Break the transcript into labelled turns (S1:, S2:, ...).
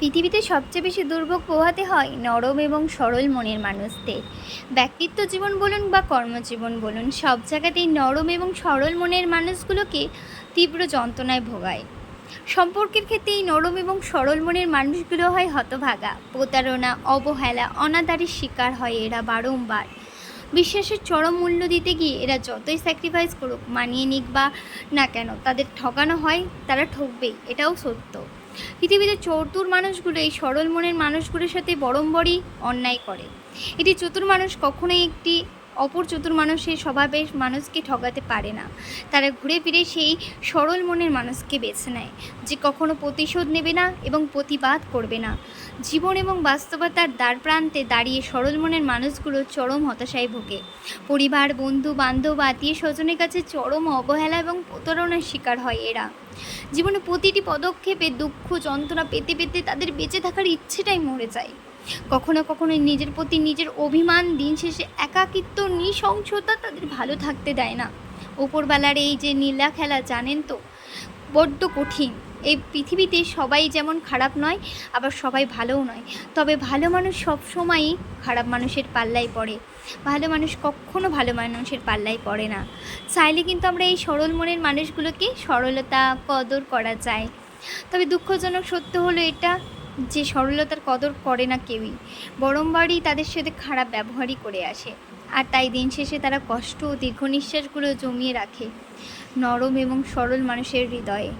S1: পৃথিবীতে সবচেয়ে বেশি দুর্ভোগ পোহাতে হয় নরম এবং সরল মনের মানুষদের। ব্যক্তিত্ব জীবন বলুন বা কর্মজীবন বলুন, সব জায়গাতেই নরম এবং সরল মনের মানুষগুলোকে তীব্র যন্ত্রণায় ভোগায়। সম্পর্কের ক্ষেত্রে এই নরম এবং সরল মনের মানুষগুলো হয় হতভাগা। প্রতারণা, অবহেলা, অনাদারের শিকার হয় এরা বারংবার। বিশ্বাসের চরম মূল্য দিতে গিয়ে এরা যতই স্যাক্রিফাইস করুক, মানিয়ে নিক বা না কেন, তাদের ঠকানো হয়, তারা ঠকবেই, এটাও সত্য। পৃথিবীতে চতুর মানুষগুলো এই সরল মনের মানুষগুলোর সাথে বরম্বরই অন্যায় করে। এটি চতুর মানুষ কখনোই একটি অপর চতুর মানুষের স্বভাবের মানুষকে ঠকাতে পারে না। তারা ঘুরে ফিরে সেই সরল মনের মানুষকে বেছে নেয়, যে কখনো প্রতিশোধ নেবে না এবং প্রতিবাদ করবে না। জীবন এবং বাস্তবতার দ্বার প্রান্তে দাঁড়িয়ে সরল মনের মানুষগুলো চরম হতাশায় ভোগে। পরিবার, বন্ধু, বান্ধব, আত্মীয় স্বজনের কাছে চরম অবহেলা এবং প্রতারণার শিকার হয় এরা। জীবনে প্রতিটি পদক্ষেপে দুঃখ, যন্ত্রণা পেতে পেতে তাদের বেঁচে থাকার ইচ্ছেটাই মরে যায়। কখনো কখনো নিজের প্রতি নিজের অভিমান দিন শেষে একাকিত্ব, নৃশংসতা তাদের ভালো থাকতে দেয় না। ওপরবেলার এই যে নীলা খেলা, জানেন তো? বড্ড কঠিন। এই পৃথিবীতে সবাই যেমন খারাপ নয়, আবার সবাই ভালোও নয়। তবে ভালো মানুষ সব সময়ই খারাপ মানুষের পাল্লায় পড়ে। ভালো মানুষ কখনো ভালো মানুষের পাল্লায় পড়ে না। চাইলে কিন্তু আমরা এই সরল মনের মানুষগুলোকে সরলতা, কদর করা যায়। তবে দুঃখজনক সত্য হলো এটা যে সরলতার কদর করে না কেউই। বরংবারই তাদের সাথে খারাপ ব্যবহারই করে আসে। আর তাই দিন শেষে তারা কষ্ট ও দীর্ঘ নিঃশ্বাসগুলো জমিয়ে রাখে। নরম এবং সরল মানুষের হৃদয়ে।